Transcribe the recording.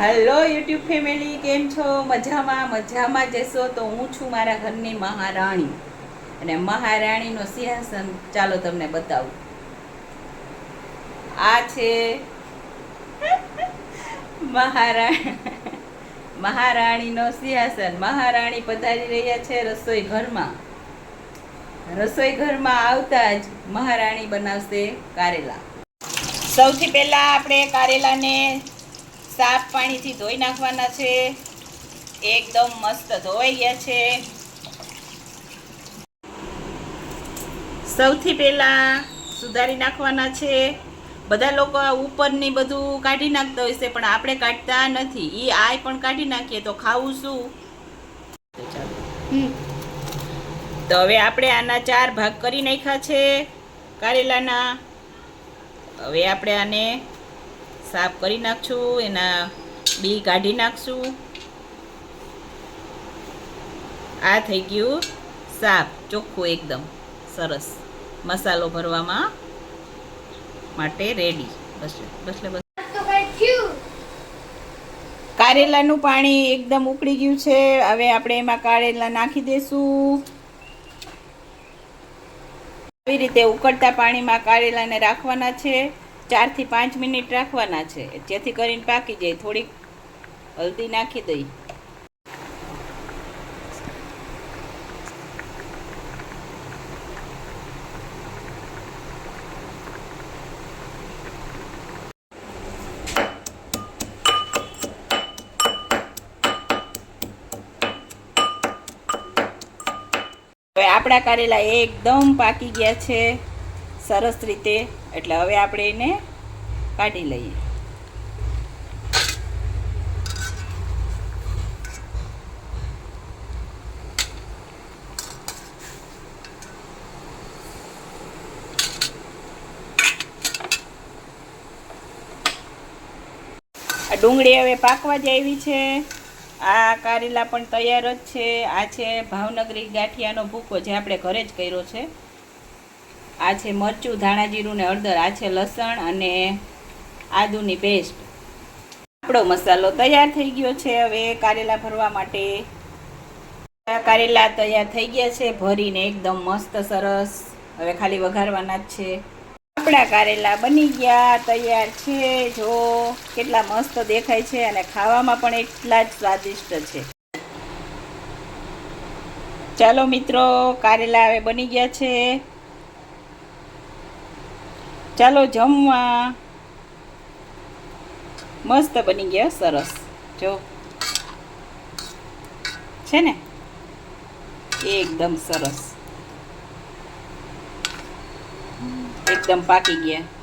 Hello YouTube family કેમ છો? મજામાં મજામાં જશો તો હું છું મારા ઘરની મહારાણી. અને મહારાણીનો સિંહાસન ચાલો તમને બતાવું. આ છે મહારાણી, મહારાણીનો સિંહાસન. મહારાણી પધારી રહ્યા છે રસોઈ ઘરમાં. રસોઈ ઘરમાં આવતા જ મહારાણી બનાવશે કારેલા. સૌથી પહેલા આપણે કારેલાને સાફ પાણીથી ધોઈ નાખવાના છે. એકદમ મસ્ત ધોવાઈ ગયા છે. સૌથી પહેલાં સુધારી નાખવાના છે. બધા લોકો આ ઉપરની બધું કાઢી નાખતા હોય છે પણ આપણે કાઢતા નથી. એ આય પણ કાઢી નાખીએ તો ખાવું શું? તો હવે આપણે આના ચાર ભાગ કરી નાખ્યા છે. કારેલાના. હવે આપણે આને સાફ કરી નાખશું, એના બી કાઢી નાખશું. આ થઈ ગયું સાફ, ચોખ્ખું એકદમ, સરસ. મસાલો ભરવામાં માટે રેડી બસ બસ કારેલાનું પાણી એકદમ ઉકળી ગયું છે. હવે આપણે એમાં કારેલા નાખી દઈશું આવી રીતે ઉકળતા પાણીમાં કારેલાને રાખવાના છે. ચારથી પાંચ મિનિટ રાખવાના છે. જેથી કરીને પાકી જાય. થોડીક હલ્દી નાખી દઈ. આપણા કારેલા એકદમ પાકી ગયા છે. સરસ રીતે. એટલે હવે આપણે એને કાઢી લઈએ. ડુંગળી હવે પાકવા જ આવી છે. આ કારેલા પણ તૈયાર જ છે. આ છે ભાવનગરી ગાંઠિયાનો ભૂકો જે આપણે ઘરે જ કર્યો છે. આ છે મરચું ધાણા જીરું ને હળદર. આ છે લસણ અને આદુની પેસ્ટ. આપણો મસાલો તૈયાર થઈ ગયો છે હવે કારેલા ભરવા માટે. કારેલા તૈયાર થઈ ગયા છે, ભરીને એકદમ મસ્ત સરસ. હવે ખાલી વઘારવાના જ છે. આપણા કારેલા બની ગયા, તૈયાર છે. જો કેટલા મસ્ત દેખાય છે અને ખાવામાં પણ એટલા જ સ્વાદિષ્ટ છે. ચાલો મિત્રો, કારેલા હવે બની ગયા છે. ચાલો જમવા. મસ્ત બની ગયા સરસ. જો. છે ને? એકદમ સરસ. એકદમ પાકી ગયા.